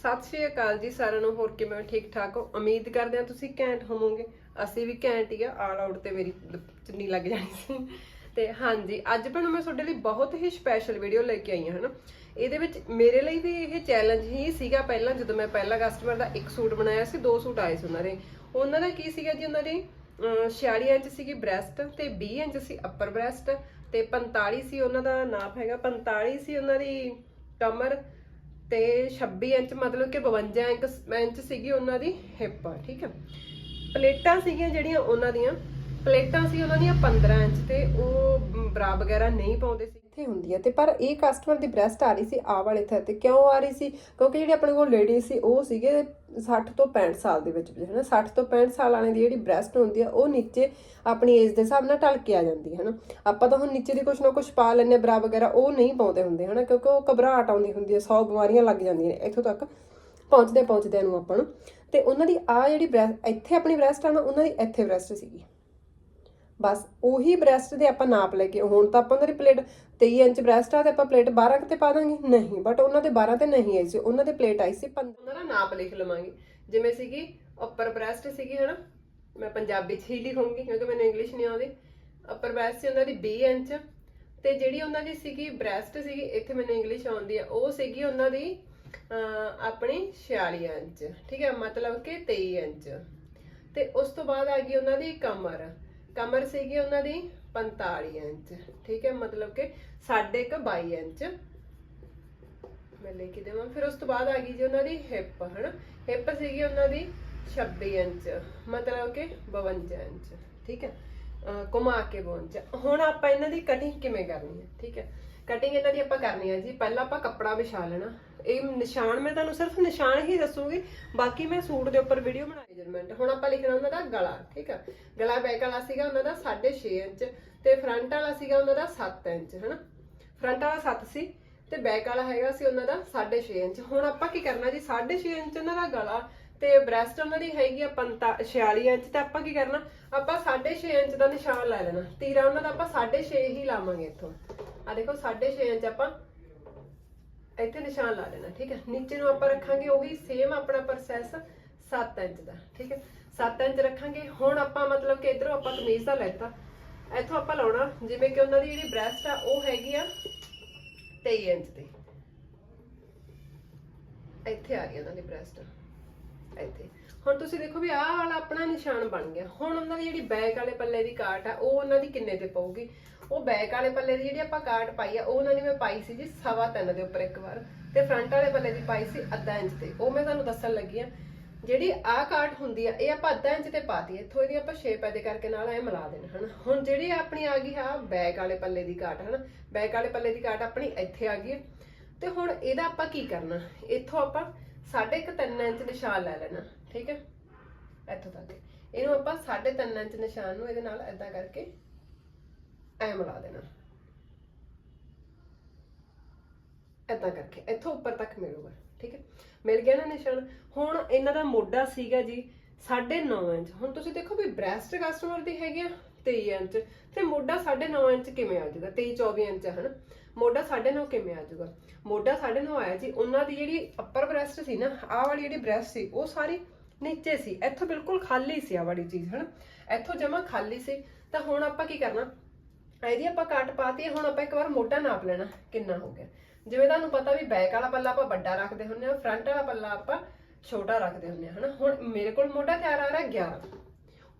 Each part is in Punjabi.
ਸਤਿ ਸ਼੍ਰੀ ਅਕਾਲ ਜੀ ਸਾਰਿਆਂ ਨੂੰ, ਹੋਰ ਕਿਵੇਂ ਠੀਕ ਠਾਕ ਹੋ? ਉਮੀਦ ਕਰਦੇ ਹਾਂ ਤੁਸੀਂ ਘੈਂਟ ਹੋਵੋਗੇ। ਅਸੀਂ ਵੀ ਘੈਂਟ ਹੀ ਆ, ਆਲ ਆਊਟ ਤੇ ਮੇਰੀ ਚੁੰਨੀ ਲੱਗ ਜਾਣੀ ਸੀ। ਤੇ ਹਾਂਜੀ, ਅੱਜ ਭੈਣੋ ਮੈਂ ਤੁਹਾਡੇ ਲਈ ਬਹੁਤ ਹੀ ਸਪੈਸ਼ਲ ਵੀਡੀਓ ਲੈ ਕੇ ਆਈ ਹਾਂ, ਹਨਾ? ਇਹਦੇ ਵਿੱਚ ਮੇਰੇ ਲਈ ਵੀ ਇਹ ਚੈਲੰਜ ਹੀ ਸੀਗਾ ਪਹਿਲਾਂ, ਜਦੋਂ ਮੈਂ ਪਹਿਲਾ ਕਸਟਮਰ ਦਾ ਇੱਕ ਸੂਟ ਬਣਾਇਆ ਸੀ, ਦੋ ਸੂਟ ਆਏ ਸੀ ਉਹਨਾਂ ਦੇ। ਉਹਨਾਂ ਦਾ ਕੀ ਸੀਗਾ ਜੀ ਉਹਨਾਂ ਦੀ? ਅਹ 46 ਇੰਚ ਸੀਗੀ ਬ੍ਰੈਸਟ ਤੇ 20 ਇੰਚ ਸੀ ਅੱਪਰ ਬ੍ਰੈਸਟ ਤੇ 45 ਸੀ ਉਹਨਾਂ ਦਾ ਨਾਪ ਹੈਗਾ। 45 ਸੀ ਉਹਨਾਂ ਦੀ ਕਮਰ ਤੇ 26 ਇੰਚ ਮਤਲਬ ਕਿ 52 ਇੰਚ ਇੰਚ ਸੀਗੀ ਉਹਨਾਂ ਦੀ ਹਿੱਪ ਠੀਕ ਹੈ। ਪਲੇਟਾਂ ਸੀਗੀਆਂ ਜਿਹੜੀਆਂ ਉਹਨਾਂ ਦੀਆਂ, ਪਲੇਟਾਂ ਸੀ ਉਹਨਾਂ ਦੀਆਂ 15 ਇੰਚ ਤੇ ਉਹ ਬਰਾ ਵਗੈਰਾ ਨਹੀਂ ਪਾਉਂਦੇ ਸੀ। ਇੱਥੇ ਹੁੰਦੀ ਹੈ ਤੇ ਪਰ ਇਹ ਕਸਟਮਰ ਦੀ ਬ੍ਰੈਸਟ ਆ ਰਹੀ ਸੀ ਆ ਵਾਲੇ ਥਾਂ ਤੇ ਕਿਉਂ ਆ ਰਹੀ ਸੀ? ਕਿਉਂਕਿ ਜਿਹੜੇ ਆਪਣੇ ਕੋਲ ਲੇਡੀ ਸੀ, ਉਹ ਸੀਗੇ 60 ਤੋਂ 65 ਸਾਲ ਦੇ ਵਿੱਚ ਹੈ ਨਾ 60 ਤੋਂ 65 ਸਾਲ ਵਾਲੇ ਦੀ ਜਿਹੜੀ ਬ੍ਰੈਸਟ ਹੁੰਦੀ ਆ, ਉਹ ਨੀਚੇ ਆਪਣੀ ਏਜ ਦੇ ਹਿਸਾਬ ਨਾਲ ਢਲ ਕੇ ਆ ਜਾਂਦੀ ਹੈ ਨਾ ਆਪਾਂ ਤਾਂ ਹੁਣ ਨੀਚੇ ਦੀ ਕੁਛ ਨਾ ਕੁਛ ਪਾ ਲੈਂਦੇ ਹਾਂ, ਬਰਾ ਵਗੈਰਾ, ਉਹ ਨਹੀਂ ਪਾਉਂਦੇ ਹੁੰਦੇ, ਹਨਾ? ਕਿਉਂਕਿ ਉਹ ਘਬਰਾਹਟ ਆਉਂਦੀ ਹੁੰਦੀ ਹੈ 100 ਬਿਮਾਰੀਆਂ ਲੱਗ ਜਾਂਦੀਆਂ ਨੇ, ਇੱਥੋਂ ਤੱਕ ਪਹੁੰਚਦੇ ਪਹੁੰਚਦਿਆਂ ਨੂੰ ਆਪਾਂ ਨੂੰ। ਤੇ ਉਹਨਾਂ ਦੀ ਆ ਜਿਹੜੀ ਬ੍ਰੈਸਟ ਇੱਥੇ ਆਪਣੀ ਬ੍ਰੈਸਟ ਆ ਨਾ, ਉਹਨਾਂ ਦੀ ਇੱਥੇ ਬ੍ਰੈਸਟ ਸੀਗੀ। ਬਸ ਉਹੀ ਬ੍ਰੈਸਟ ਦੇ ਆਪਾਂ ਨਾਪ ਲੈ ਕੇ ਹੁਣ ਤਾਂ ਆਪਾਂ ਉਹਨਾਂ ਦੀ ਪਲੇਟ 23 ਇੰਚ ਬ੍ਰੈਸਟ ਆ ਤੇ ਆਪਾਂ ਪਲੇਟ 12 ਕਿਤੇ ਪਾ ਦਾਂਗੇ? ਨਹੀਂ ਬਟ ਉਹਨਾਂ ਦੇ 12 ਤੇ ਨਹੀਂ ਆਈ ਸੀ ਉਹਨਾਂ ਦੇ ਪਲੇਟ ਆਈ ਸੀ 15 ਦਾ ਨਾਪ ਲਿਖ ਲਵਾਂਗੇ। ਜਿਵੇਂ ਸੀਗੀ ਉੱਪਰ ਬ੍ਰੈਸਟ ਸੀਗੀ ਹਨਾ? ਮੈਂ ਪੰਜਾਬੀ ਚ ਹੀ ਲਿਖੂੰਗੀ ਕਿਉਂਕਿ ਮੈਨੂੰ ਇੰਗਲਿਸ਼ ਨਹੀਂ ਆਉਂਦੀ। ਉੱਪਰ ਬ੍ਰੈਸਟ ਸੀ ਉਹਨਾਂ ਦੀ 20 ਇੰਚ। ਤੇ ਜਿਹੜੀ ਉਹਨਾਂ ਦੀ ਸੀਗੀ ਬ੍ਰੈਸਟ ਸੀਗੀ ਇੱਥੇ ਮੈਨੂੰ ਇੰਗਲਿਸ਼ ਆਉਂਦੀ ਆ। ਉਹ ਸੀਗੀ ਉਹਨਾਂ ਦੀ ਅਹ, ਆਪਣੀ 46 ਇੰਚ। ਠੀਕ ਹੈ? ਮਤਲਬ ਕਿ 23 ਇੰਚ। ਤੇ ਉਸ ਤੋਂ ਬਾਅਦ ਆ ਗਈ ਉਹਨਾਂ ਦੀ ਕਮਰ ਕਮਰ ਸੀਗੀ ਉਹਨਾਂ ਦੀ 45 ਇੰਚ, ਠੀਕ ਹੈ, ਮਤਲਬ ਕਿ ਸਾਢੇ ਕ 22 ਇੰਚ। ਮੈਂ ਲੈ ਕੇ ਦੇਵਾਂ, ਫਿਰ ਉਸ ਤੋਂ ਬਾਅਦ ਆ ਗਈ ਜੀ ਉਹਨਾਂ ਦੀ ਹਿੱਪ, ਹਨਾ? ਹਿੱਪ ਸੀਗੀ ਉਹਨਾਂ ਦੀ 26 ਇੰਚ, ਮਤਲਬ ਕਿ 52 ਇੰਚ, ਠੀਕ ਹੈ? ਅਹ ਘੁਮਾ ਕੇ 52 ਹੁਣ ਆਪਾਂ ਇਹਨਾਂ ਦੀ ਕਟਿੰਗ ਕਿਵੇਂ ਕਰਨੀ ਹੈ, ਠੀਕ ਹੈ? ਕਟਿੰਗ ਇਹਨਾਂ ਦੀ ਆਪਾਂ ਕਰਨੀ ਹੈ ਜੀ, ਪਹਿਲਾਂ ਆਪਾਂ ਕੱਪੜਾ ਵਿਛਾ ਲੈਣਾ। ਇਹ ਨਿਸ਼ਾਨ, ਮੈਂ ਤੁਹਾਨੂੰ ਸਿਰਫ ਨਿਸ਼ਾਨ ਹੀ ਦੱਸੂਗੀ। ਬਾਕੀ ਮੈਂ ਸੂਟ ਦੇ ਉੱਪਰ ਵੀਡੀਓ ਬਣਾਈ ਜਰਮੈਂਟ ਹੁਣ ਆਪਾਂ ਲਿਖਣਾ ਉਹਨਾਂ ਦਾ ਗਲਾ, ਠੀਕ ਹੈ ਗਲਾ ਬੈਕ ਵਾਲਾ ਸੀਗਾ ਉਹਨਾਂ ਦਾ 6.5 ਇੰਚ ਤੇ ਫਰੰਟ ਵਾਲਾ ਸੀਗਾ ਉਹਨਾਂ ਦਾ 7 ਇੰਚ, ਹਨਾ? ਫਰੰਟ ਵਾਲਾ 7 ਸੀ ਤੇ ਬੈਕ ਵਾਲਾ ਹੈਗਾ ਸੀ ਉਹਨਾਂ ਦਾ 6.5 ਇੰਚ। ਹੁਣ ਆਪਾਂ ਕੀ ਕਰਨਾ ਜੀ? 6.5 ਇੰਚ ਉਹਨਾਂ ਦਾ ਗਲਾ ਤੇ ਬ੍ਰੈਸਟ ਉਹਨਾਂ ਦੀ ਹੈਗੀ ਆ 46 ਇੰਚ ਤੇ ਆਪਾਂ ਕੀ ਕਰਨਾ? ਆਪਾਂ 6.5 ਇੰਚ ਦਾ ਨਿਸ਼ਾਨ ਲੈ ਲੈਣਾ। ਤੀਰਾ ਉਹਨਾਂ ਦਾ ਆਪਾਂ 6.5 ਹੀ ਲਾਵਾਂਗੇ ਇੱਥੋਂ। ਆ ਦੇਖੋ 6.5 ਇੰਚ ਆਪਾਂ ਇੱਥੇ ਨਿਸ਼ਾਨ ਲਾ ਲੈਣਾ ਠੀਕ ਹੈ? ਨੀਚੇ ਨੂੰ ਆਪਾਂ ਰੱਖਾਂਗੇ ਉਹੀ ਸੇਮ ਆਪਣਾ ਪ੍ਰੋਸੈਸ 7 ਇੰਚ ਦਾ, ਠੀਕ ਹੈ? 7 ਇੰਚ ਰੱਖਾਂਗੇ। ਹੁਣ ਆਪਾਂ ਮਤਲਬ ਕਿ ਇਧਰੋਂ ਆਪਾਂ ਕਮੀਜ਼ ਦਾ ਲੈਤਾ। ਇੱਥੋਂ ਆਪਾਂ ਲਾਉਣਾ, ਜਿਵੇਂ ਕਿ ਉਹਨਾਂ ਦੀ ਜਿਹੜੀ ਬ੍ਰੈਸਟ ਆ, ਉਹ ਹੈਗੀ ਆ 23 ਇੰਚ ਦੀ। ਇੱਥੇ ਆ ਰਹੀ ਉਹਨਾਂ ਦੀ ਬ੍ਰੈਸਟ ਇੱਥੇ। ਹੁਣ ਤੁਸੀਂ ਦੇਖੋ ਵੀ ਆਹ ਵਾਲਾ ਆਪਣਾ ਨਿਸ਼ਾਨ ਬਣ ਗਿਆ। ਹੁਣ ਉਹਨਾਂ ਦੀ ਜਿਹੜੀ ਬੈਕ ਵਾਲੇ ਪੱਲੇ ਦੀ ਕਾਟ ਆ, ਉਹ ਉਹਨਾਂ ਦੀ ਕਿੰਨੇ ਤੇ ਪਊਗੀ? ਉਹ ਬੈਕ ਵਾਲੇ ਪੱਲੇ ਦੀ ਜਿਹੜੀ ਆਪਾਂ ਕਾਟ ਪਾਈ ਆ, ਉਹ ਉਹਨਾਂ ਦੀ ਮੈਂ ਪਾਈ ਸੀ ਜੀ ਸਵਾ ਤਿੰਨ ਦੇ ਉੱਪਰ ਇੱਕ ਵਾਰ। ਤੇ ਫਰੰਟ ਵਾਲੇ ਪੱਲੇ ਦੀ ਪਾਈ ਸੀ ਅੱਧਾ ਇੰਚ ਤੇ। ਉਹ ਮੈਂ ਤੁਹਾਨੂੰ ਦੱਸਣ ਲੱਗੀ ਆ, ਜਿਹੜੀ ਆਹ ਕਾਟ ਹੁੰਦੀ ਆ, ਇਹ ਆਪਾਂ ਅੱਧਾ ਇੰਚ ਤੇ ਪਾਤੀ ਇੱਥੋਂ ਇਹਦੀ ਆਪਾਂ ਸ਼ੇਪ ਐਦੇ ਕਰਕੇ ਨਾਲ ਐ ਮਿਲਾ ਦੇਣਾ, ਹਨਾ? ਹੁਣ ਜਿਹੜੀ ਆਪਣੀ ਆ ਗਈ ਆ ਬੈਕ ਵਾਲੇ ਪੱਲੇ ਦੀ ਕਾਟ ਹਨਾ? ਬੈਕ ਵਾਲੇ ਪੱਲੇ ਦੀ ਕਾਟ ਆਪਣੀ ਇੱਥੇ ਆ ਗਈ ਹੈ। ਤੇ ਹੁਣ ਇਹਦਾ ਆਪਾਂ ਕੀ ਕਰਨਾ? ਇੱਥੋਂ ਆਪਾਂ ਸਾਢੇ ਕੁ ਤਿੰਨ ਇੰਚ ਨਿਸ਼ਾਨ ਲੈ ਲੈਣਾ, ਠੀਕ ਹੈ? ਇੱਥੋਂ ਤੱਕ। ਇਹਨੂੰ ਆਪਾਂ ਸਾਢੇ ਤਿੰਨ ਇੰਚ ਨਿਸ਼ਾਨ ਨੂੰ ਇਹਦੇ ਨਾਲ ਐਦਾਂ ਕਰਕੇ ਐ ਮਿਲਾ ਦੇਣਾ। ਐਦਾਂ ਕਰਕੇ, ਇੱਥੋਂ ਉੱਪਰ ਤੱਕ ਮਿਲੂਗਾ, ਠੀਕ ਹੈ? ਮਿਲ ਗਿਆ ਨਾ ਨਿਸ਼ਾਨ? ਹੁਣ ਇਹਨਾਂ ਦਾ ਮੋਢਾ ਸੀਗਾ ਜੀ 9.5 ਇੰਚ। ਹੁਣ ਤੁਸੀਂ ਦੇਖੋ ਵੀ ਬ੍ਰੈਸਟ ਕਸਟਮਰ ਦੀ ਹੈਗੀ ਆ 23 ਇੰਚ। ਤੇ ਮੋਢਾ 9.5 ਇੰਚ ਕਿਵੇਂ ਆ ਜਾਊਗਾ? 23 24 ਇੰਚ ਹੈ ਮੋਢਾ 9.5 ਕਿਵੇਂ ਆ ਜਾਊਗਾ? ਮੋਢਾ 9.5 ਆਇਆ ਜੀ, ਉਹਨਾਂ ਦੀ ਜਿਹੜੀ ਅਪਰ ਬ੍ਰੈਸਟ ਸੀ ਨਾ, ਆਹ ਵਾਲੀ ਜਿਹੜੀ ਬ੍ਰੈਸਟ ਸੀ, ਉਹ ਸਾਰੀ ਨੀਚੇ ਸੀ। ਇੱਥੋਂ ਬਿਲਕੁਲ ਖਾਲੀ ਸੀ ਆ ਵਾਲੀ ਚੀਜ਼, ਹਨਾ? ਇੱਥੋਂ ਜਮਾ ਖਾਲੀ ਸੀ। ਤਾਂ ਹੁਣ ਆਪਾਂ ਕੀ ਕਰਨਾ? ਇਹਦੀ ਆਪਾਂ ਕੱਟ ਪਾਤੀ ਹੈ, ਹੁਣ ਆਪਾਂ ਇੱਕ ਵਾਰ ਮੋਢਾ ਨਾਪ ਲੈਣਾ ਕਿੰਨਾ ਹੋ ਗਿਆ। ਜਿਵੇਂ ਤੁਹਾਨੂੰ ਪਤਾ ਵੀ ਬੈਕ ਵਾਲਾ ਪੱਲਾ ਆਪਾਂ ਵੱਡਾ ਰੱਖਦੇ ਹੁੰਨੇ ਆ ਫਰੰਟ ਵਾਲਾ ਪੱਲਾ ਆਪਾਂ ਛੋਟਾ ਰੱਖਦੇ ਹੁੰਨੇ ਆ ਹਨਾ? ਹੁਣ ਮੇਰੇ ਕੋਲ ਮੋਢਾ ਤਿਆਰ ਆ ਰਿਹਾ 11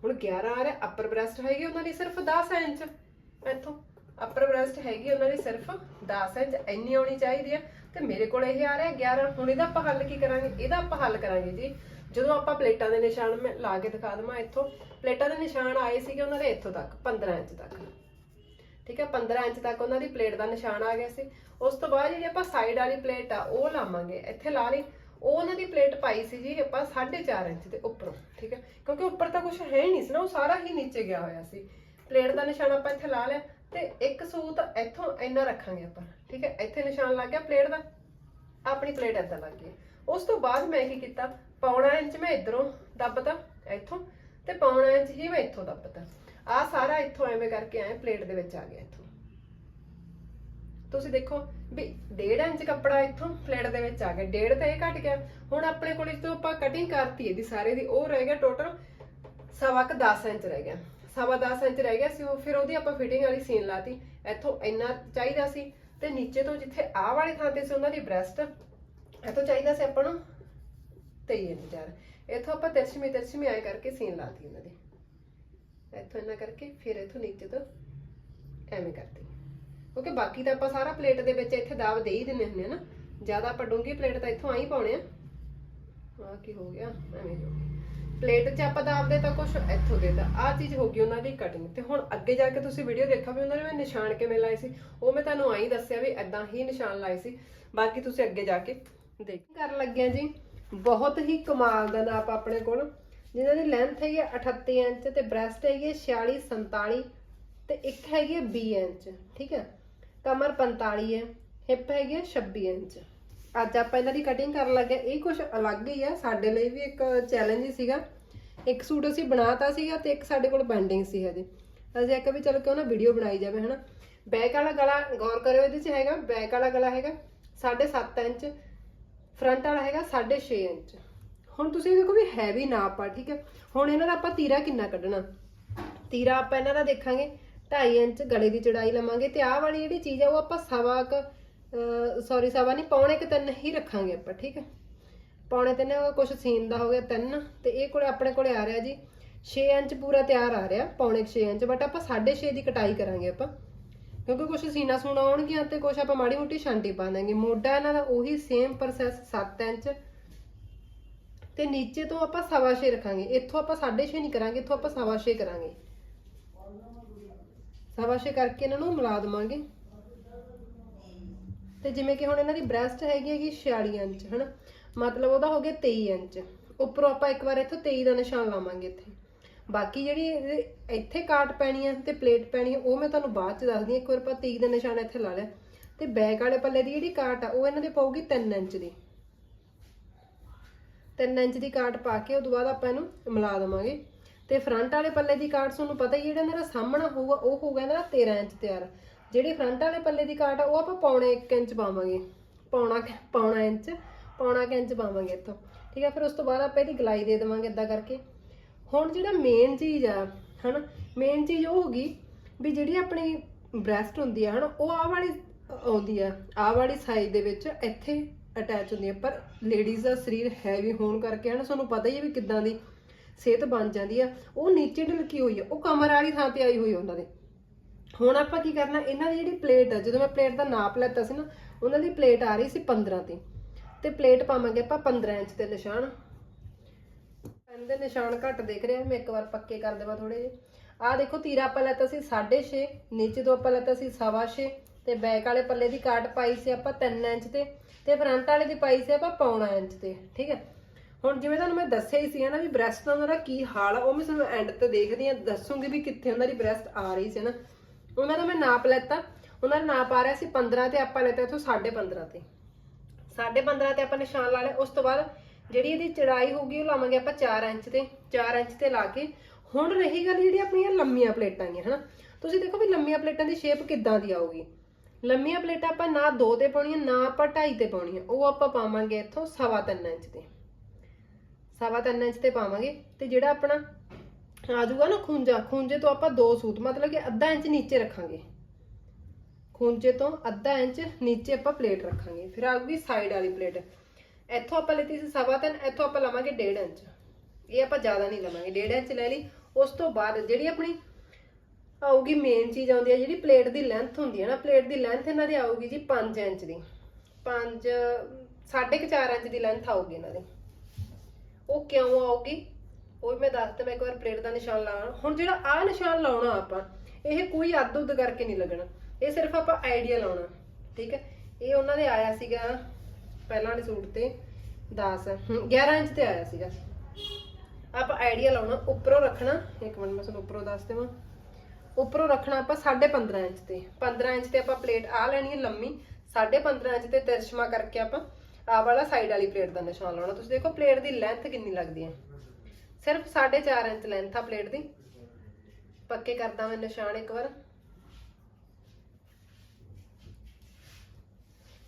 ਹੁਣ 11 ਆ ਰਿਹਾ ਅੱਪਰ ਬ੍ਰੈਸਟ ਹੈਗੀ ਉਹਨਾਂ ਦੀ ਸਿਰਫ 10 ਇੰਚ। ਇੱਥੋਂ ਅੱਪਰ ਬ੍ਰੈਸਟ ਹੈਗੀ ਉਹਨਾਂ ਦੀ ਸਿਰਫ 10 ਇੰਚ ਇੰਨੀ ਆਉਣੀ ਚਾਹੀਦੀ ਆ। ਤੇ ਮੇਰੇ ਕੋਲ ਇਹ ਆ ਰਿਹਾ 11 ਹੁਣ ਇਹਦਾ ਆਪਾਂ ਹੱਲ ਕੀ ਕਰਾਂਗੇ? ਇਹਦਾ ਆਪਾਂ ਹੱਲ ਕਰਾਂਗੇ ਜੀ। ਜਦੋਂ ਆਪਾਂ ਪਲੇਟਾਂ ਦੇ ਨਿਸ਼ਾਨ ਮੈਂ ਲਾ ਕੇ ਦਿਖਾ ਦਵਾਂ ਇੱਥੋਂ ਪਲੇਟਾਂ ਦੇ ਨਿਸ਼ਾਨ ਆਏ ਸੀਗੇ ਉਹਨਾਂ ਦੇ ਇੱਥੋਂ ਤੱਕ 15 ਇੰਚ ਤੱਕ। ਠੀਕ ਹੈ 15 ਇੰਚ ਤੱਕ ਉਹਨਾਂ ਦੀ ਪਲੇਟ ਦਾ ਨਿਸ਼ਾਨ ਆ ਗਿਆ ਸੀ। ਉਸ ਤੋਂ ਬਾਅਦ ਜਿਹੜੀ ਆਪਾਂ ਸਾਈਡ ਵਾਲੀ ਪਲੇਟ ਆ, ਉਹ ਲਾਵਾਂਗੇ। ਇੱਥੇ ਲਾ ਲਈ। ਉਹ ਉਹਨਾਂ ਦੀ ਪਲੇਟ ਪਾਈ ਸੀ ਜੀ ਆਪਾਂ 4.5 ਇੰਚ ਦੇ ਉੱਪਰੋਂ, ਠੀਕ ਹੈ। ਕਿਉਂਕਿ ਉੱਪਰ ਤਾਂ ਕੁਝ ਹੈ ਹੀ ਨਹੀਂ ਸੀ ਨਾ, ਉਹ ਸਾਰਾ ਹੀ ਨੀਚੇ ਗਿਆ ਹੋਇਆ ਸੀ। ਪਲੇਟ ਦਾ ਨਿਸ਼ਾਨ ਆਪਾਂ ਇੱਥੇ ਲਾ ਲਿਆ ਤੇ ਇੱਕ ਸੂਤ ਇੱਥੋਂ ਇੰਨਾ ਰੱਖਾਂਗੇ ਆਪਾਂ, ਠੀਕ ਹੈ। ਇੱਥੇ ਨਿਸ਼ਾਨ ਲੱਗ ਗਿਆ ਪਲੇਟ ਦਾ, ਆਪਣੀ ਪਲੇਟ ਇੱਦਾਂ ਲੱਗ ਗਈ। ਉਸ ਤੋਂ ਬਾਅਦ ਮੈਂ ਕੀ ਕੀਤਾ, ਪੌਣਾ ਇੰਚ ਮੈਂ ਇਧਰੋਂ ਦੱਬਤਾ, ਇੱਥੋਂ, ਤੇ ਪੌਣਾ ਇੰਚ ਹੀ ਮੈਂ ਇੱਥੋਂ ਦੱਬਤਾ। ਆ ਸਾਰਾ ਇੱਥੋਂ ਐਵੇਂ ਕਰਕੇ ਆਏ ਪਲੇਟ ਦੇ ਵਿੱਚ ਆ ਗਿਆ ਇੱਥੋਂ। ਤੁਸੀਂ ਦੇਖੋ ਵੀ 1.5 ਇੰਚ ਕੱਪੜਾ ਇੱਥੋਂ ਪਲੇਟ ਦੇ ਵਿੱਚ ਆ ਗਿਆ, ਡੇਢ ਤਾਂ ਇਹ ਘਟ ਗਿਆ। ਹੁਣ ਆਪਣੇ ਕੋਲ ਇਸ ਤੋਂ ਆਪਾਂ ਕਟਿੰਗ ਕਰਤੀ ਇਹਦੀ ਸਾਰੇ ਦੀ, ਉਹ ਰਹਿ ਗਿਆ ਟੋਟਲ ਸਵਾ ਕ 10 ਇੰਚ ਰਹਿ ਗਿਆ। ਸਵਾ 10 ਇੰਚ ਰਹਿ ਗਿਆ ਸੀ, ਉਹ ਫਿਰ ਉਹਦੀ ਆਪਾਂ ਫਿਟਿੰਗ ਵਾਲੀ ਸੀਨ ਲਾਤੀ। ਇੱਥੋਂ ਇੰਨਾ ਚਾਹੀਦਾ ਸੀ ਤੇ ਨੀਚੇ ਤੋਂ ਜਿੱਥੇ ਆਹ ਵਾਲੇ ਥਾਂ ਤੇ ਸੀ ਉਹਨਾਂ ਦੀ ਬ੍ਰੈਸਟ ਇੱਥੋਂ ਚਾਹੀਦਾ ਸੀ ਆਪਾਂ ਨੂੰ 23 ਇੰਚ ਯਾਰ ਇੱਥੋਂ ਆਪਾਂ ਤਿਰਛਮੀ ਤਿਰਛਮੀ ਆਏ ਕਰਕੇ ਸੀਨ ਲਾਤੀ ਇਹਨਾਂ ਦੀ। ਇੱਥੋਂ ਇੰਨਾ ਕਰਕੇ ਫਿਰ ਇੱਥੋਂ ਨੀਚੇ ਤੋਂ ਐਵੇਂ ਕਰਤੀ ਕਿਉਂਕਿ ਬਾਕੀ ਤਾਂ ਆਪਾਂ ਸਾਰਾ ਪਲੇਟ ਦੇ ਵਿੱਚ ਇੱਥੇ ਦਾਬ ਦੇ ਹੀ ਦਿੰਦੇ ਹੁੰਦੇ ਆ ਨਾ। ਜ਼ਿਆਦਾ ਆਪਾਂ ਡੂੰਗੀ ਪਲੇਟ ਤਾਂ ਇੱਥੋਂ ਆਈ ਪਾਉਣੇ ਆ। ਆ ਕੀ ਹੋ ਗਿਆ? ਐਵੇਂ ਹੋ ਗਿਆ। ਪਲੇਟ 'ਚ ਆਪਾਂ ਦਾਬਦੇ ਤਾਂ ਕੁਝ ਇੱਥੋਂ ਦੇਤਾ ਆ ਚੀਜ਼ ਹੋ ਗਈ ਉਹਨਾਂ ਦੀ ਕਟਿੰਗ ਤੇ ਹੁਣ ਅੱਗੇ ਜਾ ਕੇ ਤੁਸੀਂ ਵੀਡੀਓ ਦੇਖੋ ਵੀ ਉਹਨਾਂ ਨੇ ਮੈਂ ਨਿਸ਼ਾਨ ਕਿਵੇਂ ਲਾਏ ਸੀ? ਉਹ ਮੈਂ ਤੁਹਾਨੂੰ ਆਈ ਦੱਸਿਆ ਵੀ ਐਦਾਂ ਹੀ ਨਿਸ਼ਾਨ ਲਾਏ ਸੀ। ਬਾਕੀ ਤੁਸੀਂ ਅੱਗੇ ਜਾ ਕੇ ਦੇਖ। ਕਰਨ ਲੱਗਿਆ ਜੀ, ਬਹੁਤ ਹੀ ਕਮਾਲ ਦਾ ਨਾਪ ਆਪਣੇ ਕੋਲ। ਜਿਨ੍ਹਾਂ ਦੀ ਲੈਂਥ ਹੈਗੀ ਆ 38 ਇੰਚ ਤੇ ਬ੍ਰੈਸਟ ਹੈਗੀ ਆ 46 47 ਤੇ ਇੱਕ ਹੈਗੀ ਆ 20 ਇੰਚ, ਠੀਕ ਹੈ ਕਮਰ 45 ਹੈ ਹਿਪ ਹੈਗੀ ਆ 26 ਇੰਚ। ਅੱਜ ਆਪਾਂ ਇਹਨਾਂ ਦੀ ਕਟਿੰਗ ਕਰਨ ਲੱਗੇ ਹਾਂ। ਇਹ ਕੁਝ ਅਲੱਗ ਹੀ ਆ, ਸਾਡੇ ਲਈ ਵੀ ਇੱਕ ਚੈਲੰਜ ਹੀ ਸੀਗਾ। ਇੱਕ ਸੂਟ ਅਸੀਂ ਬਣਾਤਾ ਸੀਗਾ ਤੇ ਇੱਕ ਸਾਡੇ ਕੋਲ ਪੈਂਡਿੰਗ ਸੀ ਹਜੇ। ਅਸੀਂ ਇੱਕ ਵੀ ਚਲੋ ਕਿਉਂ ਨਾ ਵੀਡੀਓ ਬਣਾਈ ਜਾਵੇ, ਹਨਾ? ਬੈਕ ਵਾਲਾ ਗਲਾ ਗੌਰ ਕਰਿਓ ਇਹਦੇ 'ਚ ਹੈਗਾ ਬੈਕ ਵਾਲਾ ਗਲਾ ਹੈਗਾ 7.5 ਇੰਚ ਫਰੰਟ ਵਾਲਾ ਹੈਗਾ 6.5 ਇੰਚ। ਹੁਣ ਤੁਸੀਂ ਦੇਖੋ ਵੀ ਹੈ ਵੀ ਨਾਪ ਆ, ਠੀਕ ਹੈ। ਹੁਣ ਇਹਨਾਂ ਦਾ ਆਪਾਂ ਤੀਰਾ ਕਿੰਨਾ ਕੱਢਣਾ? ਤੀਰਾ ਆਪਾਂ ਇਹਨਾਂ ਦਾ ਦੇਖਾਂਗੇ 2.5 ਇੰਚ ਗਲੇ ਦੀ ਚੜਾਈ ਲਵਾਂਗੇ ਤੇ ਆਹ ਵਾਲੀ ਜਿਹੜੀ ਚੀਜ਼ ਆ, ਉਹ ਆਪਾਂ ਸਵਾ ਕ ਸੌਰੀ ਸਵਾ ਨਹੀਂ, ਪੌਣੇ ਕ ਤਿੰਨ ਹੀ ਰੱਖਾਂਗੇ ਆਪਾਂ, ਠੀਕ ਹੈ। ਪੌਣੇ ਤਿੰਨ ਕੁਝ ਸੀਨ ਦਾ ਹੋ ਗਿਆ ਤਿੰਨ, ਤੇ ਇਹ ਕੋਲੇ ਆਪਣੇ ਕੋਲੇ ਆ ਰਿਹਾ ਜੀ। 6 ਇੰਚ ਪੂਰਾ ਤਿਆਰ ਆ ਰਿਹਾ, ਪੌਣੇ 6 ਇੰਚ ਬਟ ਆਪਾਂ 6.5 ਦੀ ਕਟਾਈ ਕਰਾਂਗੇ ਆਪਾਂ। ਕਿਉਂਕਿ ਕੁਝ ਸੀਨਾ ਸੂਣਾ ਆਉਣਗੀਆਂ ਤੇ ਕੁਝ ਆਪਾਂ ਮਾੜੀ ਮੋਟੀ ਛਾਂਟੀ ਪਾ ਦਾਂਗੇ। ਮੋਢਾ ਇਹਨਾਂ ਦਾ ਉਹੀ ਸੇਮ ਪ੍ਰੋਸੈਸ 7 ਇੰਚ ਤੇ ਨੀਚੇ ਤੋਂ ਆਪਾਂ ਸਵਾ ਛੇ ਰੱਖਾਂਗੇ। ਇੱਥੋਂ ਆਪਾਂ 6.5 ਨਹੀਂ ਕਰਾਂਗੇ, ਇੱਥੋਂ ਆਪਾਂ ਸਵਾ ਛੇ ਕਰਾਂਗੇ। ਸਵਾ ਛੇ ਕਰਕੇ ਇਹਨਾਂ ਨੂੰ ਮਿਲਾ ਦਵਾਂਗੇ। ਤੇ ਜਿਵੇਂ ਕਿ ਹੁਣ ਇਹਨਾਂ ਦੀ ਬ੍ਰੈਸਟ ਹੈਗੀ ਹੈਗੀ 46 ਇੰਚ, ਹਨਾ? ਮਤਲਬ ਉਹਦਾ ਹੋ ਗਿਆ 23 ਇੰਚ। ਉੱਪਰੋਂ ਆਪਾਂ ਇੱਕ ਵਾਰ ਇੱਥੋਂ 23 ਦਾ ਨਿਸ਼ਾਨ ਲਾਵਾਂਗੇ ਇੱਥੇ। ਬਾਕੀ ਜਿਹੜੀ ਇੱਥੇ ਕਾਟ ਪੈਣੀ ਹੈ ਤੇ ਪਲੇਟ ਪੈਣੀ ਹੈ ਉਹ ਮੈਂ ਤੁਹਾਨੂੰ ਬਾਅਦ ਚ ਦੱਸਦੀ ਹਾਂ ਇੱਕ ਵਾਰ ਆਪਾਂ 23 ਦਾ ਨਿਸ਼ਾਨ ਇੱਥੇ ਲਾ ਲਿਆ। ਤੇ ਬੈਕ ਵਾਲੇ ਪੱਲੇ ਦੀ ਜਿਹੜੀ ਕਾਟ ਆ, ਉਹ ਇਹਨਾਂ ਦੇ ਪਊਗੀ 3 ਇੰਚ ਦੀ। 3 ਇੰਚ ਦੀ ਕਾਟ ਪਾ ਕੇ ਉਸ ਤੋਂ ਬਾਅਦ ਆਪਾਂ ਇਹਨੂੰ ਮਿਲਾ ਦਵਾਂਗੇ। ਤੇ ਫਰੰਟ ਵਾਲੇ ਪੱਲੇ ਦੀ ਕਾਟ ਤੁਹਾਨੂੰ ਪਤਾ ਹੀ ਜਿਹੜਾ ਮੇਰਾ ਸਾਹਮਣਾ ਹੋਊਗਾ, ਉਹ ਹੋਊਗਾ ਇਹਦਾ 13 ਇੰਚ ਤਿਆਰ। ਜਿਹੜੀ ਫਰੰਟ ਵਾਲੇ ਪੱਲੇ ਦੀ ਕਾਟ ਆ, ਉਹ ਆਪਾਂ ਪੌਣੇ 1 ਇੰਚ ਪਾਵਾਂਗੇ। ਪੌਣਾ ਪੌਣਾ ਇੰਚ, ਪੌਣਾ ਕੁ ਇੰਚ ਪਾਵਾਂਗੇ ਇੱਥੋਂ। ਠੀਕ ਹੈ ਫਿਰ ਉਸ ਤੋਂ ਬਾਅਦ ਆਪਾਂ ਇਹਦੀ ਗਲਾਈ ਦੇ ਦੇਵਾਂਗੇ ਇਦਾਂ ਕਰਕੇ। ਹੁਣ ਜਿਹੜਾ ਮੇਨ ਚੀਜ਼ ਆ, ਹਨਾ ਮੇਨ ਚੀਜ਼ ਉਹ ਹੋਗੀ ਵੀ ਜਿਹੜੀ ਆਪਣੀ ਬ੍ਰੈਸਟ ਹੁੰਦੀ ਆ, ਹਨਾ, ਉਹ ਆਹ ਵਾਲੀ ਆਉਂਦੀ ਆ, ਆਹ ਵਾਲੀ ਸਾਈਜ਼ ਦੇ ਵਿੱਚ ਇੱਥੇ ਅਟੈਚ ਹੁੰਦੀ ਆ ਪਰ ਲੇਡੀਜ਼ ਦਾ ਸਰੀਰ ਹੈਵੀ ਹੋਣ ਕਰਕੇ ਹਨਾ ਤੁਹਾਨੂੰ ਪਤਾ ਹੀ ਹੈ ਵੀ ਕਿੱਦਾਂ ਦੀ ਸਿਹਤ ਬਣ ਜਾਂਦੀ ਆ ਉਹ ਨੀਚੇ ਢਲਕੀ ਹੋਈ ਆ ਉਹ ਕਮਰ ਵਾਲੀ ਥਾਂ ਤੇ ਆਈ ਹੋਈ ਉਹਨਾਂ ਦੇ। ਹੁਣ ਆਪਾਂ ਕੀ ਕਰਨਾ, ਇਹਨਾਂ ਦੀ ਜਿਹੜੀ ਪਲੇਟ ਆ, ਜਦੋਂ ਮੈਂ ਪਲੇਟ ਦਾ ਨਾਪ ਲੈਤਾ ਸੀ ਨਾ, ਉਹਨਾਂ ਦੀ ਪਲੇਟ ਆ ਰਹੀ ਸੀ 15 ਤੇ ਤੇ ਪਲੇਟ ਪਾਵਾਂਗੇ ਆਪਾਂ 15 ਇੰਚ ਤੇ ਨਿਸ਼ਾਨ। ਇਹਦੇ ਨਿਸ਼ਾਨ ਘੱਟ ਦੇਖ ਰਿਹਾ, ਮੈਂ ਇੱਕ ਵਾਰ ਪੱਕੇ ਕਰ ਦੇਵਾਂ ਥੋੜੇ ਜਿਹੇ। ਆਹ ਦੇਖੋ, ਤੀਰਾ ਆਪਾਂ ਲੈਤਾ ਸੀ 6.5 ਨੀਚੇ ਤੋਂ ਆਪਾਂ ਲੈਤਾ ਸੀ 6.5 ਤੇ ਬੈਕ ਵਾਲੇ ਪੱਲੇ ਦੀ ਕਾਟ ਪਾਈ ਸੀ ਆਪਾਂ 3 ਇੰਚ ਤੇ। ਤੇ ਫਰੰਟ ਵਾਲੇ ਦੀ ਪਾਈ ਸੀ ਆਪਾਂ ਪੌਣਾ ਇੰਚ ਤੇ, ਠੀਕ ਹੈ। ਹੁਣ ਜਿਵੇਂ ਤੁਹਾਨੂੰ ਮੈਂ ਦੱਸਿਆ ਹੀ ਸੀ ਨਾ ਵੀ ਬ੍ਰੈਸਟ ਦਾ ਉਹਨਾਂ ਕੀ ਹਾਲ ਆ, ਉਹ ਮੈਂ ਤੁਹਾਨੂੰ ਐਂਡ ਤੇ ਦੇਖਦੀ ਆ ਦੱਸੂਗੀ ਵੀ ਕਿੱਥੇ ਉਹਨਾਂ ਦੀ ਬ੍ਰੈਸਟ ਆ ਰਹੀ ਸੀ ਨਾ। ਉਹਨਾਂ ਦਾ ਮੈਂ ਨਾਪ ਲੈਤਾ, ਉਹਨਾਂ ਦਾ ਨਾਪ ਆ ਰਿਹਾ ਸੀ 15 ਤੇ, ਆਪਾਂ ਲੈਤਾ ਇਥੋਂ 15.5 ਤੇ। 15.5 ਤੇ ਆਪਾਂ ਨਿਸ਼ਾਨ ਲਾ ਲਿਆ, ਉਸ ਤੋਂ ਬਾਅਦ ਜਿਹੜੀ ਇਹਦੀ ਚੜਾਈ ਹੋਊਗੀ, ਉਹ ਲਾਵਾਂਗੇ ਆਪਾਂ 4 ਇੰਚ ਤੇ 4 ਇੰਚ ਤੇ ਲਾ ਕੇ। ਹੁਣ ਰਹੀ ਗੱਲ ਜਿਹੜੀ ਆਪਣੀਆਂ ਲੰਮੀਆਂ ਪਲੇਟਾਂ ਗੀਆਂ ਹਨਾ। ਤੁਸੀਂ ਦੇਖੋ ਵੀ ਲੰਮੀਆਂ ਪਲੇਟਾਂ ਦੀ ਸ਼ੇਪ ਕਿੱਦਾਂ ਦੀ ਆਊਗੀ। ਲੰਮੀਆਂ ਪਲੇਟਾਂ ਆਪਾਂ ਨਾ 2 ਤੇ ਪਾਉਣੀਆਂ, ਨਾ ਆਪਾਂ 2.5 ਤੇ ਪਾਉਣੀਆਂ। ਉਹ ਆਪਾਂ ਪਾਵਾਂਗੇ ਇੱਥੋਂ 3.5 ਇੰਚ ਤੇ। 3.5 ਇੰਚ ਤੇ ਪਾਵਾਂਗੇ ਤੇ ਜਿਹੜਾ ਆਪਣਾ ਆ ਜਾਊਗਾ ਨਾ ਖੂੰਜਾ ਖੂੰਜੇ ਤੋਂ ਆਪਾਂ ਦੋ ਸੂਤ, ਮਤਲਬ ਕਿ ਅੱਧਾ ਇੰਚ ਨੀਚੇ ਰੱਖਾਂਗੇ। ਖੂੰਜੇ ਤੋਂ ਅੱਧਾ ਇੰਚ ਨੀਚੇ ਆਪਾਂ ਪਲੇਟ ਰੱਖਾਂਗੇ। ਫਿਰ ਆਊਗੀ ਸਾਈਡ ਵਾਲੀ ਪਲੇਟ। ਇੱਥੋਂ ਆਪਾਂ ਲੈਤੀ ਸੀ ਸਵਾ ਤਿੰਨ, ਇੱਥੋਂ ਆਪਾਂ ਲਵਾਂਗੇ 1.5 ਇੰਚ। ਇਹ ਆਪਾਂ ਜ਼ਿਆਦਾ ਨਹੀਂ ਲਵਾਂਗੇ। 1.5 ਇੰਚ ਲੈ ਲਈ। ਉਸ ਤੋਂ ਬਾਅਦ ਜਿਹੜੀ ਆਪਣੀ ਆਊਗੀ ਮੇਨ ਚੀਜ਼ ਆਉਂਦੀ ਹੈ ਜਿਹੜੀ ਪਲੇਟ ਦੀ ਲੈਂਥ ਹੁੰਦੀ ਹੈ ਨਾ ਪਲੇਟ ਦੀ ਲੈਂਥ ਇਹਨਾਂ ਦੀ ਆਊਗੀ ਜੀ 5 ਇੰਚ ਦੀ। 5 4.5 ਇੰਚ ਦੀ ਲੈਂਥ ਆਊਗੀ ਇਹਨਾਂ ਦੀ। ਉਹ ਕਿਉਂ ਆਊਗੀ? ਉਹ ਵੀ ਮੈਂ ਦੱਸਦਾ ਮੈਂ ਇੱਕ ਵਾਰ ਪਲੇਟ ਦਾ ਨਿਸ਼ਾਨ ਲਾਉਣਾ ਹੁਣ ਜਿਹੜਾ ਆਹ ਨਿਸ਼ਾਨ ਲਾਉਣਾ ਆਪਾਂ ਇਹ ਕੋਈ ਅੱਧ ਉੱਧ ਕਰਕੇ ਨਹੀਂ ਲੱਗਣਾ। ਇਹ ਸਿਰਫ ਆਪਾਂ ਆਈਡੀਆ ਲਾਉਣਾ ਠੀਕ ਹੈ? ਇਹ ਉਹਨਾਂ ਦੇ ਆਇਆ ਸੀਗਾ ਪਹਿਲਾਂ ਵਾਲੇ ਸੂਟ ਤੇ 10 ਹਮ, 11 ਇੰਚ ਤੇ ਆਇਆ ਸੀਗਾ। ਆਪਾਂ ਆਈਡੀਆ ਲਾਉਣਾ ਉੱਪਰੋਂ ਰੱਖਣਾ। ਇੱਕ ਮਿੰਟ ਮੈਂ ਤੁਹਾਨੂੰ ਉੱਪਰੋਂ ਦੱਸ ਦੇਵਾਂ। ਉੱਪਰੋਂ ਰੱਖਣਾ ਆਪਾਂ 15.5 ਇੰਚ ਤੇ। 15 ਇੰਚ ਤੇ ਆਪਾਂ ਪਲੇਟ ਆ ਲੈਣੀ ਹੈ ਲੰਮੀ। 15.5 ਇੰਚ ਤੇ ਤਿਰਛਮਾ ਕਰਕੇ ਆਪਾਂ ਆਹ ਵਾਲਾ ਸਾਈਡ ਵਾਲੀ ਪਲੇਟ ਦਾ ਨਿਸ਼ਾਨ ਲਾਉਣਾ। ਤੁਸੀਂ ਦੇਖੋ ਪਲੇਟ ਦੀ ਲੈਂਥ ਕਿੰਨੀ ਲੱਗਦੀ ਹੈ। ਸਿਰਫ 4.5 ਇੰਚ ਲੈਂਥ ਆ ਪਲੇਟ ਦੀ। ਪੱਕੇ ਕਰਦਾ ਮੈਂ ਨਿਸ਼ਾਨ ਇੱਕ ਵਾਰ।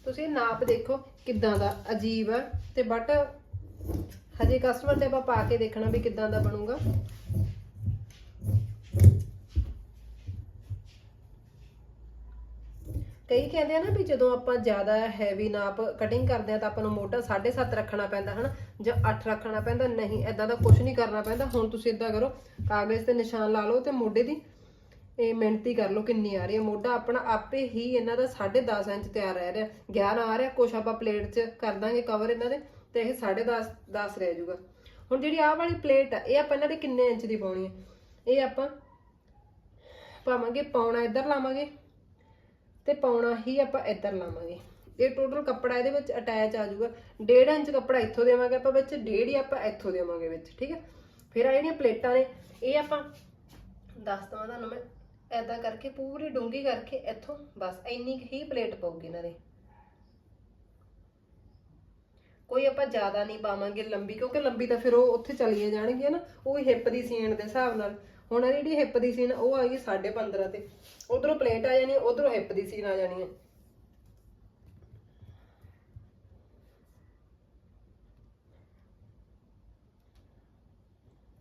ਤੁਸੀਂ ਨਾਪ ਦੇਖੋ ਕਿੱਦਾਂ ਦਾ ਅਜੀਬ ਆ ਤੇ ਬਟ ਹਜੇ ਕਸਟਮਰ ਤੇ ਆਪਾਂ ਪਾ ਕੇ ਦੇਖਣਾ ਵੀ ਕਿੱਦਾਂ ਦਾ ਬਣੂਗਾ। ਕਈ ਕਹਿੰਦੇ ਆ ਨਾ ਵੀ ਜਦੋਂ ਆਪਾਂ ਜ਼ਿਆਦਾ ਹੈਵੀ ਨਾਪ ਕਟਿੰਗ ਕਰਦੇ ਆ ਤਾਂ ਆਪਾਂ ਨੂੰ ਮੋਢਾ 7.5 ਰੱਖਣਾ ਪੈਂਦਾ, ਹਨਾ? ਜਾਂ 8 ਰੱਖਣਾ ਪੈਂਦਾ, ਨਹੀਂ ਐਦਾਂ ਦਾ ਕੁਝ ਨਹੀਂ ਕਰਨਾ ਪੈਂਦਾ। ਹੁਣ ਤੁਸੀਂ ਇਦਾਂ ਕਰੋ, ਕਾਗਜ਼ ਤੇ ਨਿਸ਼ਾਨ ਲਾ ਲਓ ਤੇ ਮੋਢੇ ਦੀ ਇਹ ਮਿਹਨਤੀ ਕਰ ਲਓ ਕਿੰਨੀ ਆ ਰਹੀ ਹੈ ਮੋਢਾ ਆਪਣਾ ਆਪੇ ਹੀ ਇਹਨਾਂ ਦਾ 10.5 ਇੰਚ ਤਿਆਰ ਰਹਿ ਰਿਹਾ। 11 ਆ ਰਿਹਾ, ਕੁਛ ਆਪਾਂ ਪਲੇਟ 'ਚ ਕਰ ਦਾਂਗੇ ਕਵਰ ਇਹਨਾਂ ਦੇ ਤੇ ਇਹ 10.5 10 ਰਹਿ ਜਾਊਗਾ। ਹੁਣ ਜਿਹੜੀ ਆਹ ਵਾਲੀ ਪਲੇਟ ਆ, ਇਹ ਆਪਾਂ ਇਹਨਾਂ ਦੇ ਕਿੰਨੇ ਇੰਚ ਦੀ ਪਾਉਣੀ ਹੈ ਇਹ ਆਪਾਂ ਪਾਵਾਂਗੇ ਪਾਉਣਾ ਇੱਧਰ ਲਾਵਾਂਗੇ। ਤੇ ਪਾਉਣਾ ਹੀ ਆਪਾਂ ਇੱਧਰ ਲਾਵਾਂਗੇ। ਇਹ ਟੋਟਲ ਕੱਪੜਾ ਇਹਦੇ ਵਿੱਚ ਅਟੈਚ ਆ ਜਾਊਗਾ। 1.5 ਇੰਚ ਕੱਪੜਾ ਇੱਥੋਂ ਦੇਵਾਂਗੇ ਆਪਾਂ ਵਿੱਚ 1.5 ਹੀ ਆਪਾਂ ਇੱਥੋਂ ਦੇਵਾਂਗੇ ਵਿੱਚ, ਠੀਕ ਹੈ ਫਿਰ ਆ ਜਿਹੜੀਆਂ ਪਲੇਟਾਂ ਨੇ, ਇਹ ਆਪਾਂ ਦੱਸ ਦਵਾਂ ਤੁਹਾਨੂੰ ਮੈਂ ਐਦਾਂ ਕਰਕੇ ਪੂਰੀ ਡੂੰਗੀ ਕਰਕੇ ਇੱਥੋਂ ਬਸ ਇੰਨੀ ਹੀ ਪਲੇਟ ਪਊਗੀ ਇਹਨਾਂ ਦੇ। ਕੋਈ ਆਪਾਂ ਜ਼ਿਆਦਾ ਨਹੀਂ ਪਾਵਾਂਗੇ ਲੰਬੀ, ਕਿਉਂਕਿ ਲੰਬੀ ਤਾਂ ਫਿਰ ਉਹ ਉੱਥੇ ਚਲੀਏ ਜਾਣਗੀਆਂ ਨਾ, ਉਹ ਹਿੱਪ ਦੀ ਸੀਨ ਦੇ ਹਿਸਾਬ ਨਾਲ। ਹੁਣ ਜਿਹੜੀ ਹਿੱਪ ਦੀ ਸੀਨ ਉਹ ਆ ਗਈ 15.5 ਤੇ। ਉਧਰੋਂ ਪਲੇਟ ਆ ਜਾਣੀ, ਉਧਰੋਂ ਹਿੱਪ ਦੀ ਸੀਨ ਆ ਜਾਣੀ ਹੈ।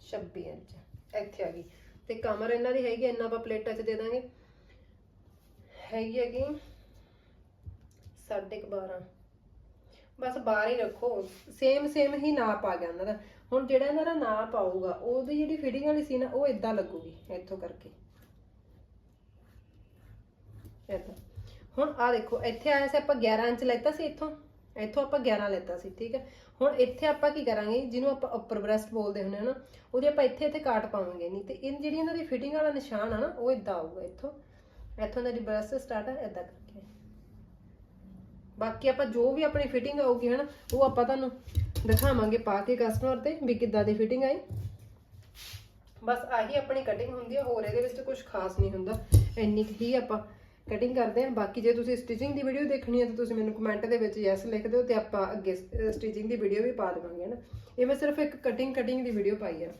ਛੱਬੀ ਇੰਚ, ਇੱਥੇ ਆ ਗਈ। ਤੇ ਕਮਰ ਇਹਨਾਂ ਦੀ ਹੈਗੀ ਇੰਨਾ ਆਪਾਂ ਪਲੇਟਾਂ 'ਚ ਦੇ ਦਾਂਗੇ। ਹੈਗੀ ਹੈਗੀ ਸਾਢੇ ਕੁ 12 ਬਸ ਬਾਹਰ ਹੀ ਰੱਖੋ। ਸੇਮ ਸੇਮ ਹੀ ਨਾਪ ਆ ਗਿਆ ਉਹਨਾਂ ਦਾ। ਹੁਣ ਜਿਹੜਾ ਇਹਨਾਂ ਦਾ ਨਾਪ ਆਊਗਾ ਉਹਦੀ ਜਿਹੜੀ ਫਿਟਿੰਗ ਵਾਲੀ ਸੀ ਨਾ, ਉਹ ਇਦਾਂ ਲੱਗੂਗੀ, ਇੱਥੋਂ ਕਰਕੇ। ਇਦਾਂ ਹੁਣ ਆ ਦੇਖੋ, ਇੱਥੇ ਆਇਆ ਸੀ ਆਪਾਂ 11 ਇੰਚ ਲੈਤਾ ਸੀ ਇੱਥੋਂ। ਇੱਥੋਂ ਆਪਾਂ 11 ਲੈਤਾ ਸੀ, ਠੀਕ ਹੈ। ਹੁਣ ਇੱਥੇ ਆਪਾਂ ਕੀ ਕਰਾਂਗੇ, ਜਿਹਨੂੰ ਆਪਾਂ ਉੱਪਰ ਬ੍ਰੈਸਟ ਬੋਲਦੇ ਹੁੰਦੇ ਹਾਂ ਨਾ, ਉਹਦੇ ਆਪਾਂ ਇੱਥੇ ਇੱਥੇ ਕਾਟ ਪਾਵਾਂਗੇ। ਨਹੀਂ ਤੇ ਇਹ ਜਿਹੜੀ ਇਹਨਾਂ ਦੀ ਫਿਟਿੰਗ ਵਾਲਾ ਨਿਸ਼ਾਨ ਆ ਨਾ, ਉਹ ਇਦਾਂ ਆਊਗਾ ਇੱਥੋਂ। ਇੱਥੋਂ ਦਾ ਦੀ ਬ੍ਰੈਸਟ ਸਟਾਰਟ ਹੈ ਇਦਾਂ ਕਰਕੇ। ਬਾਕੀ ਆਪਾਂ ਜੋ ਵੀ ਆਪਣੀ ਫਿਟਿੰਗ ਆਊਗੀ, ਹਨਾ, ਉਹ ਆਪਾਂ ਤੁਹਾਨੂੰ ਦਿਖਾਵਾਂਗੇ, ਪਾ ਕੇ ਕਸਟਮਰ ਤੇ ਵੀ ਕਿੱਦਾਂ ਦੀ ਫਿਟਿੰਗ ਆਈ। ਬਸ ਆਹੀ ਆਪਣੀ ਕਟਿੰਗ ਹੁੰਦੀ ਹੈ ਹੋਰ ਇਹਦੇ ਵਿੱਚ ਕੁਝ ਖਾਸ ਨਹੀਂ ਹੁੰਦਾ। ਇੰਨੀ ਕੁ ਹੀ ਆਪਾਂ ਕਟਿੰਗ ਕਰਦੇ ਹਾਂ। ਬਾਕੀ ਜੇ ਤੁਸੀਂ ਸਟਿਚਿੰਗ ਦੀ ਵੀਡੀਓ ਦੇਖਣੀ ਹੈ ਤਾਂ ਤੁਸੀਂ ਮੈਨੂੰ ਕਮੈਂਟ ਦੇ ਵਿੱਚ ਯੈਸ ਲਿਖ ਦਿਓ ਤੇ ਆਪਾਂ ਅੱਗੇ ਸਟਿਚਿੰਗ ਦੀ ਵੀਡੀਓ ਵੀ ਪਾ ਦੇਵਾਂਗੇ ਨਾ। ਇਹ ਮੈਂ ਸਿਰਫ ਇੱਕ ਕਟਿੰਗ ਕਟਿੰਗ ਦੀ ਵੀਡੀਓ ਪਾਈ ਹੈ